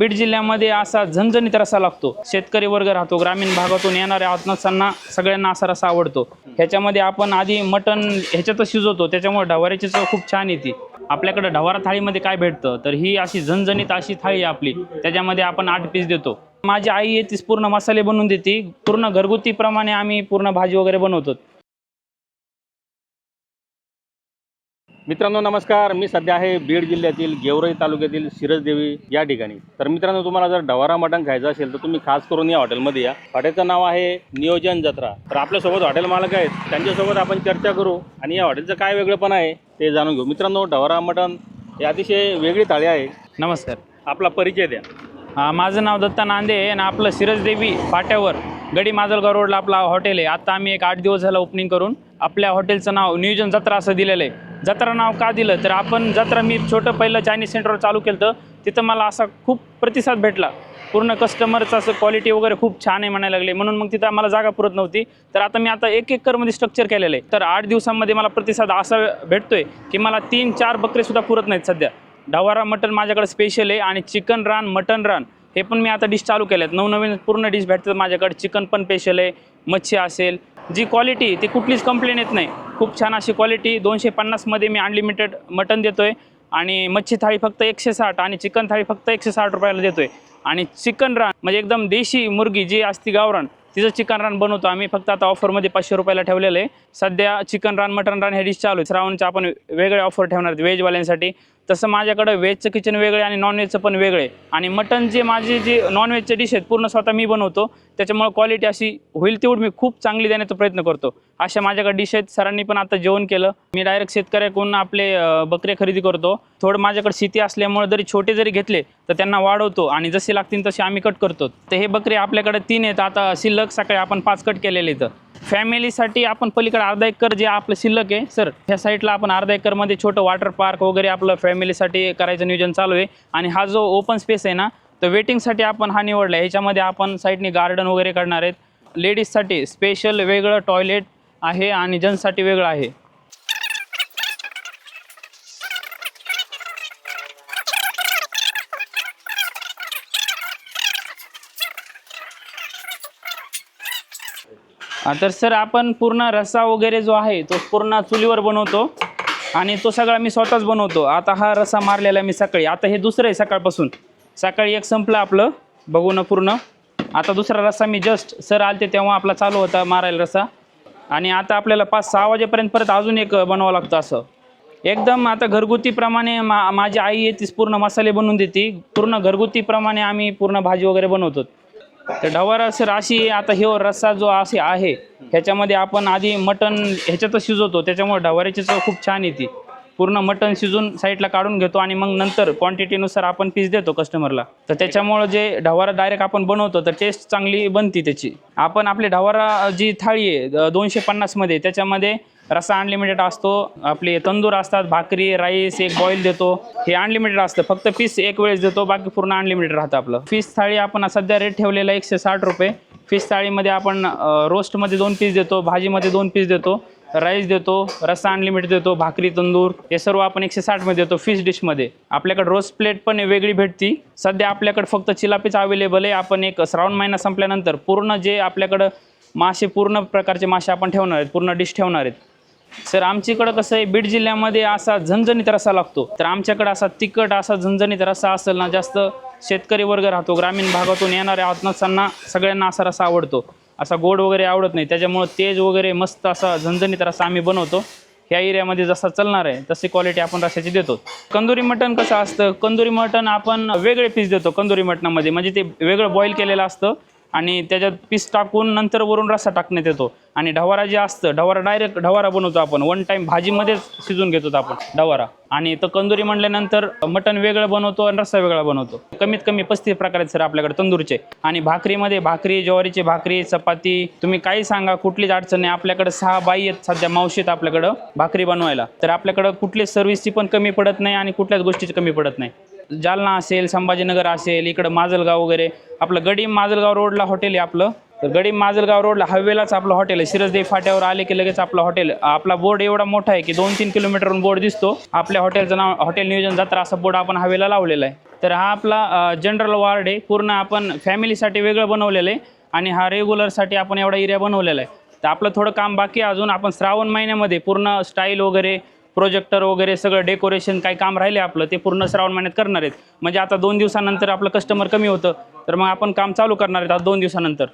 बीड जिल्ह्यामध्ये असा झणझणीत रसा लागतो. शेतकरी वर्ग राहतो ग्रामीण भागातून येणाऱ्या आत्मसांना सगळ्यांना असा रसा आवडतो. ह्याच्यामध्ये आपण आधी मटण ह्याच्यातच शिजवतो त्याच्यामुळे ढवाऱ्याची चव खूप छान येते. आपल्याकडे ढवारा थाळीमध्ये काय भेटतं? तर ही अशी झणझणीत अशी थाळी आपली. त्याच्यामध्ये आपण आठ पीस देतो. माझी आई आहे पूर्ण मसाले बनवून देते. पूर्ण घरगुतीप्रमाणे आम्ही पूर्ण भाजी वगैरे बनवतो. मित्रांनो नमस्कार. मी सध्या आहे बीड जिल्ह्यातील गेवराई तालुक्यातील शिरसदेवी या ठिकाणी. तर मित्रांनो तुम्हाला जर डवारा मटण खायचं असेल तर तुम्ही खास करून या हॉटेलमध्ये या. हॉटेलचं नाव आहे नियोजन जत्रा. तर आपल्यासोबत हॉटेल मालक आहेत. त्यांच्यासोबत आपण चर्चा करू आणि या हॉटेलचं काय वेगळंपण आहे ते जाणून घेऊ. मित्रांनो डवारा मटण हे अतिशय वेगळी थाळी आहे. नमस्कार. आपला परिचय द्या. हा, माझं नाव दत्ता नांदे आहे आणि आपलं सिरसदेवी फाट्यावर गडी माजलगाव रोडला आपला हॉटेल आहे. आता आम्ही एक आठ दिवस झाला ओपनिंग करून आपल्या हॉटेलचं नाव नियोजन जत्रा असं दिलेलं आहे. जत्रा नाव का दिलं? तर आपण जत्रा मी छोटं पहिलं चायनीज सेंटरवर चालू केलं तर तिथं मला असा खूप प्रतिसाद भेटला. पूर्ण कस्टमरचं असं क्वालिटी वगैरे खूप छान आहे म्हणायला लागले. म्हणून मग तिथं आम्हाला जागा पुरत नव्हती. तर आता मी आता एक एकरमध्ये स्ट्रक्चर केलेलं आहे. तर आठ दिवसांमध्ये मला प्रतिसाद असा भेटतोय की मला तीन चार बकरेसुद्धा पुरत नाहीत सध्या. ढवारा मटन माझ्याकडे स्पेशल आहे आणि चिकन रान मटन रान हे पण मी आता डिश चालू केले आहेत नवनवीन पूर्ण डिश भेटतात माझ्याकडे. चिकन पण स्पेशल आहे. मच्छी असेल. जी क्वालिटी ती कुठलीच कंप्लेन येत नाही. खूप छान अशी क्वालिटी दोनशे पन्नासमध्ये मी अनलिमिटेड मटन देतो आहे आणि मच्छी थाळी फक्त एकशे साठ आणि चिकन थाळी फक्त एकशे साठ रुपयाला देतो आहे आणि चिकन रान म्हणजे एकदम देशी मुर्गी जी असती गावरान तिचं चिकन रान बनवतो आम्ही. फक्त आता ऑफरमध्ये पाचशे रुपयाला ठेवलेलं आहे. सध्या चिकन रान मटन रान हे डिश चालू आहे. श्रावणच्या आपण वेगळे ऑफर ठेवणार आहेत. व्हेजवाल्यांसाठी तसं माझ्याकडं व्हेजचं किचन वेगळे आणि नॉनव्हेजचं पण वेगळे. आणि मटन जे माझे जे नॉनव्हेजचे डिश आहेत पूर्ण स्वतः मी बनवतो त्याच्यामुळे क्वालिटी अशी होईल तेवढी मी खूप चांगली देण्याचा प्रयत्न करतो. अशा माझ्याकडे डिश आहेत सरांनी पण आता जेवण केलं. मी डायरेक्ट शेतकऱ्याकडून आपले बकरे खरेदी करतो. थोडं माझ्याकडे शेती असल्यामुळे जरी छोटे जरी घेतले तर त्यांना वाढवतो आणि जसे लागतील तसे आम्ही कट करतो. तर हे बकरे आपल्याकडे तीन आहेत. आता शिल्लक सकाळी आपण पाच कट केलेले आहेत. फॅमिलीसाठी आपण पलीकडे अर्धा एकर जे आपलं शिल्लक आहे सर ह्या साईडला आपण अर्धा एकरमध्ये छोटं वॉटर पार्क वगैरे आपलं फॅमिलीसाठी करायचं नियोजन चालू आहे. आणि हा जो ओपन स्पेस आहे ना तर वेटिंगसाठी आपण हा निवडला आहे. ह्याच्यामध्ये आपण साईडने गार्डन वगैरे करणार आहेत. लेडीजसाठी स्पेशल वेगळं टॉयलेट आहे आणि जन्ससाठी वेगळं आहे. तर सर आपण पूर्ण रस्सा वगैरे जो आहे तो पूर्ण चुलीवर बनवतो आणि तो सगळा मी स्वतःच बनवतो. आता हा रस्सा मारलेला मी सकाळी. आता हे दुसरं आहे सकाळपासून. सकाळी एक संपलं आपलं. बघू ना पूर्ण. आता दुसरा रस्सा मी जस्ट सर आलते तेव्हा आपला चालू होता मारायला रस्सा आणि आता आपल्याला पाच सहा वाजेपर्यंत परत अजून एक बनवावं लागतं असं. एकदम आता घरगुतीप्रमाणे मा माझी आई आहे तीच पूर्ण मसाले बनवून देते. पूर्ण घरगुतीप्रमाणे आम्ही पूर्ण भाजी वगैरे बनवतो. तर ढवारा सर अशी आता हे रस्सा जो असे आहे ह्याच्यामध्ये आपण आधी मटण ह्याच्यातच शिजवतो त्याच्यामुळे ढवाऱ्याची चव खूप छान येते. पूर्ण मटण शिजून साईडला काढून घेतो आणि मग नंतर क्वांटिटीनुसार आपण पीस देतो कस्टमरला तर त्याच्यामुळं जे ढवारा डायरेक्ट आपण बनवतो तर टेस्ट चांगली बनती त्याची. आपण आपली ढवारा जी थाळी आहे दोनशे पन्नासमध्ये त्याच्यामध्ये रस्सा अनलिमिटेड असतो आपले तंदूर असतात भाकरी राईस एक बॉईल देतो हे अनलिमिटेड असतं. फक्त पीस एक वेळेस देतो बाकी पूर्ण अनलिमिटेड राहतं आपलं. फिश थाळी आपण सध्या रेट ठेवलेला एकशे साठ रुपये. फिश थाळीमध्ये आपण रोस्टमध्ये दोन पीस देतो भाजीमध्ये दोन पीस देतो. राईस देतो रस्सा अनलिमिटेड देतो भाकरी तंदूर हे सर्व आपण एकशे साठमध्ये देतो फिश डिशमध्ये आपल्याकडे रोस्ट प्लेट पण वेगळी भेटती. सध्या आपल्याकडे फक्त चिलापीच अवेलेबल आहे. आपण एक श्रावण महिना संपल्यानंतर पूर्ण जे आपल्याकडं मासे पूर्ण प्रकारचे मासे आपण ठेवणार आहेत पूर्ण डिश ठेवणार आहेत. सर आमच्याकडं कसं आहे बीड जिल्ह्यामध्ये असा झणझणीत रस्सा लागतो. तर आमच्याकडं असा तिखट असा झणझणीत रस्सा असेल ना जास्त शेतकरी वर्ग राहतो ग्रामीण भागातून येणाऱ्या आत्मसांना सगळ्यांना असा रस्सा आवडतो. असा गोड वगैरे आवडत नाही. त्याच्यामुळं तेज वगैरे मस्त असा झणझणीत रस्सा आम्ही बनवतो. ह्या एरियामध्ये जसा चालणार आहे तशी क्वालिटी आपण रश्याची देतो. कंदुरी मटण कसं असतं? कंदुरी मटण आपण वेगळे पीस देतो कंदुरी मटणामध्ये. म्हणजे ते वेगळं बॉईल केलेलं असतं. आणि त्याच्यात पीस टाकून नंतर वरून रस्सा टाकण्यात येतो. आणि ढवारा जे असतं ढवारा डायरेक्ट ढवारा बनवतो आपण. वन टाईम भाजीमध्येच शिजून घेतो आपण ढवारा. आणि तर कंदुरी म्हणल्यानंतर मटण वेगळं बनवतो आणि रस्सा वेगळा बनवतो. कमीत कमी पस्तीस प्रकार आहेत सर आपल्याकडे तंदूरचे. आणि भाकरीमध्ये भाकरी ज्वारीची भाकरी चपाती तुम्ही काही सांगा कुठलीच अडचण नाही. आपल्याकडे सहा बाई आहेत सध्या मावशी आहेत आपल्याकडं भाकरी बनवायला. तर आपल्याकडं कुठलीच सर्व्हिसची पण कमी पडत नाही आणि कुठल्याच गोष्टीची कमी पडत नाही. जालना असेल संभाजीनगर असेल इकडं माजलगाव वगैरे. आपलं गडीम माजलगाव रोडला हॉटेल आहे आपलं. तर गडीम माजलगाव रोडला हवेलाच आपलं हॉटेल आहे. सिरसदेवी फाट्यावर आले की लगेच आपलं हॉटेल आपला बोर्ड एवढा मोठा आहे की दोन तीन किलोमीटरवरून बोर्ड दिसतो. आपल्या हॉटेलचं नाव हॉटेल नियोजन जात्रा असा बोर्ड आपण हवेला लावलेला आहे. तर हा आपला जनरल वार्ड आहे. पूर्ण आपण फॅमिलीसाठी वेगळं बनवलेलं आहे आणि हा रेग्युलरसाठी आपण एवढा एरिया बनवलेला आहे. तर आपलं थोडं काम बाकी आहे अजून. आपण श्रावण महिन्यामध्ये पूर्ण स्टाईल वगैरे प्रोजेक्टर वगैरे सगळं डेकोरेशन काही काम राहिले आपलं ते पूर्ण श्रावण महिन्यात करणार आहेत. म्हणजे आता दोन दिवसानंतर आपलं कस्टमर कमी होतं तर मग आपण काम चालू करणार आहेत आता दोन दिवसानंतर.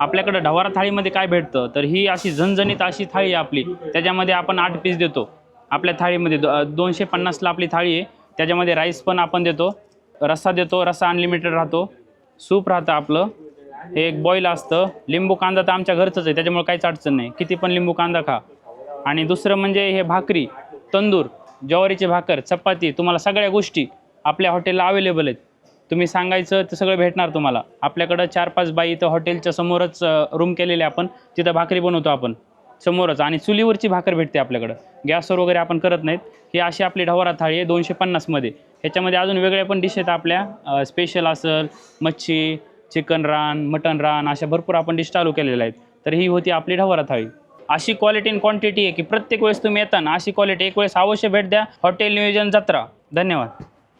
आपल्याकडं ढवारा थाळीमध्ये काय भेटतं? तर ही अशी झणझणीत अशी थाळी आहे आपली. त्याच्यामध्ये आपण आठ पीस देतो. आपल्या थाळीमध्ये दो दोनशे पन्नासला आपली थाळी आहे. त्याच्यामध्ये राईस पण आपण देतो. रस्सा देतो रस्सा अनलिमिटेड राहतो. सूप राहतं आपलं. हे एक बॉईल असतं. लिंबू कांदा तर आमच्या घरचंच आहे त्याच्यामुळे काहीच अडचण नाही. किती पण लिंबू कांदा खा. आणि दुसरं म्हणजे हे भाकरी तंदूर ज्वारीची भाकर चपाती तुम्हाला सगळ्या गोष्टी आपल्या हॉटेलला अवेलेबल आहेत. तुम्ही सांगायचं तर सगळं भेटणार तुम्हाला. आपल्याकडं चार पाच बाई इथं हॉटेलच्या समोरच रूम केलेले आपण. तिथं भाकरी बनवतो आपण. समोरच. आणि चुलीवरची भाकर भेटते आपल्याकडं. गॅसवर वगैरे आपण करत नाहीत. ही अशी आपली ढवरा थाळी आहे दोनशे पन्नासमध्ये. ह्याच्यामध्ये अजून वेगळ्या पण डिश आहेत आपल्या. स्पेशल असेल मच्छी चिकन रान मटन रान अशा भरपूर आपण डिश चालू केलेल्या आहेत. तर ही होती आपली ढवरा थाळी. अशी क्वालिटी आणि क्वांटिटी आहे की प्रत्येक वेळेस तुम्ही येताना अशी क्वालिटी एक वेळेस अवश्य भेट द्या. हॉटेल नियोजन जत्रा. धन्यवाद.